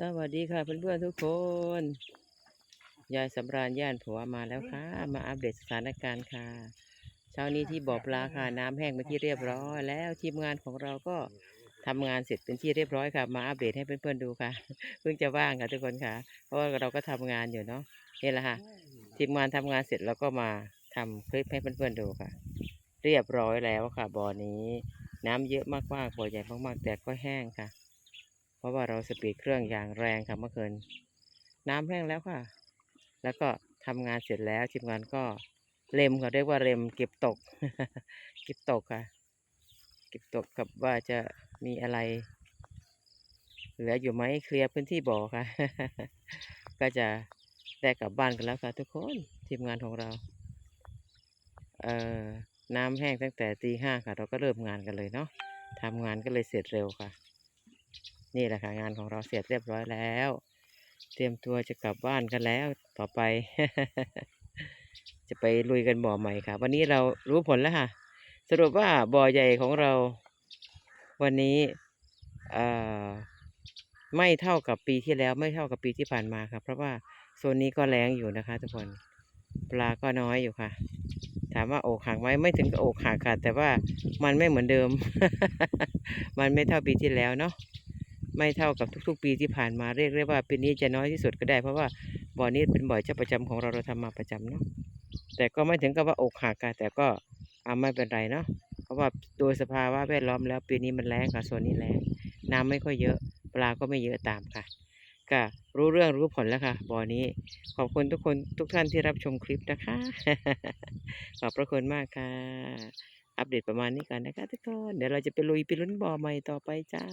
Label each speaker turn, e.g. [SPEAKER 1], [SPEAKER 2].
[SPEAKER 1] สวัสดีค่ะเพื่อนๆทุกคน ยายสำราญย่านผัวมาแล้วค่ะ มาอัปเดตสถานการณ์ค่ะ เช้านี้ที่บ่อปลาค่ะน้ำแห้งเป็นที่เรียบร้อย แล้วทีมงานของเราก็ทำงานเสร็จเป็นที่เรียบร้อยค่ะ มาอัปเดตให้เพื่อนๆดูค่ะ เพิ่งจะว่างค่ะทุกคนค่ะ เพราะว่าเราก็ทำงานอยู่เนาะนี่แหละค่ะ ทีมงานทำงานเสร็จเราก็มาทำคลิปให้เพื่อนๆดูค่ะ เรียบร้อยแล้วค่ะบ่อนี้ น้ำเยอะมากๆบ่อใหญ่มากๆแต่ก็แห้งค่ะ เพราะว่าเราสปีดเครื่องอย่างแรงค่ะเมื่อคืนน้ำแห้งแล้วค่ะ แล้วก็ทำงานเสร็จแล้วทีมงานก็เล็มเขาเรียกว่าเล็มเก็บตก เก็บตกค่ะ เก็บตกกับว่าจะมีอะไร เหลืออยู่ไหมเคลียร์พื้นที่บ่อค่ะ ก็จะได้กลับบ้านกันแล้วค่ะทุกคนทีมงานของเรา เอ่อน้ำแห้งตั้งแต่ตีห้าค่ะ เราก็เริ่มงานกันเลยเนาะทำงานก็เลยเสร็จเร็วค่ะ นี่แหละค่ะงานของเราเสร็จเรียบร้อยแล้ว เตรียมตัวจะกลับบ้านกันแล้วต่อไป จะไปลุยกันบ่อใหม่ค่ะ วันนี้เรารู้ผลแล้วค่ะ สรุปว่าบ่อใหญ่ของเรา วันนี้ไม่เท่ากับปีที่แล้วไม่เท่ากับปีที่ผ่านมาค่ะเพราะว่าโซนนี้ก็แรงอยู่นะคะทุกคนปลาก็น้อยอยู่ค่ะ ถามว่าอกหักไหมไม่ถึงกับอกหักค่ะ แต่ว่ามันไม่เหมือนเดิม มันไม่เท่าปีที่แล้วเนาะ ไม่เท่ากับทุกๆ ปีที่ผ่านมาเรียกได้ว่าปีนี้จะน้อยที่สุดก็ได้ เพราะว่าบ่อนี้เป็นบ่อเจ้าประจำของเราเราทำมาประจำเนาะแต่ก็ไม่ถึงกับว่าอกหักค่ะแต่ก็เอาไม่เป็นไรเนาะเพราะว่าโดยสภาวะแวดล้อมแล้วปีนี้มันแรงค่ะโซนนี้แรงน้ำไม่ค่อยเยอะ ปลาก็ไม่เยอะตามค่ะก็รู้เรื่องรู้ผลแล้วค่ะบ่อนี้ ขอบคุณทุกคนทุกท่านที่รับชมคลิปนะคะ ขอบพระคุณมากค่ะ อัปเดตประมาณนี้ก่อนนะคะทุกคนเดี๋ยวเราจะไปลุยไปลุ้นบ่อใหม่ต่อไปจ้า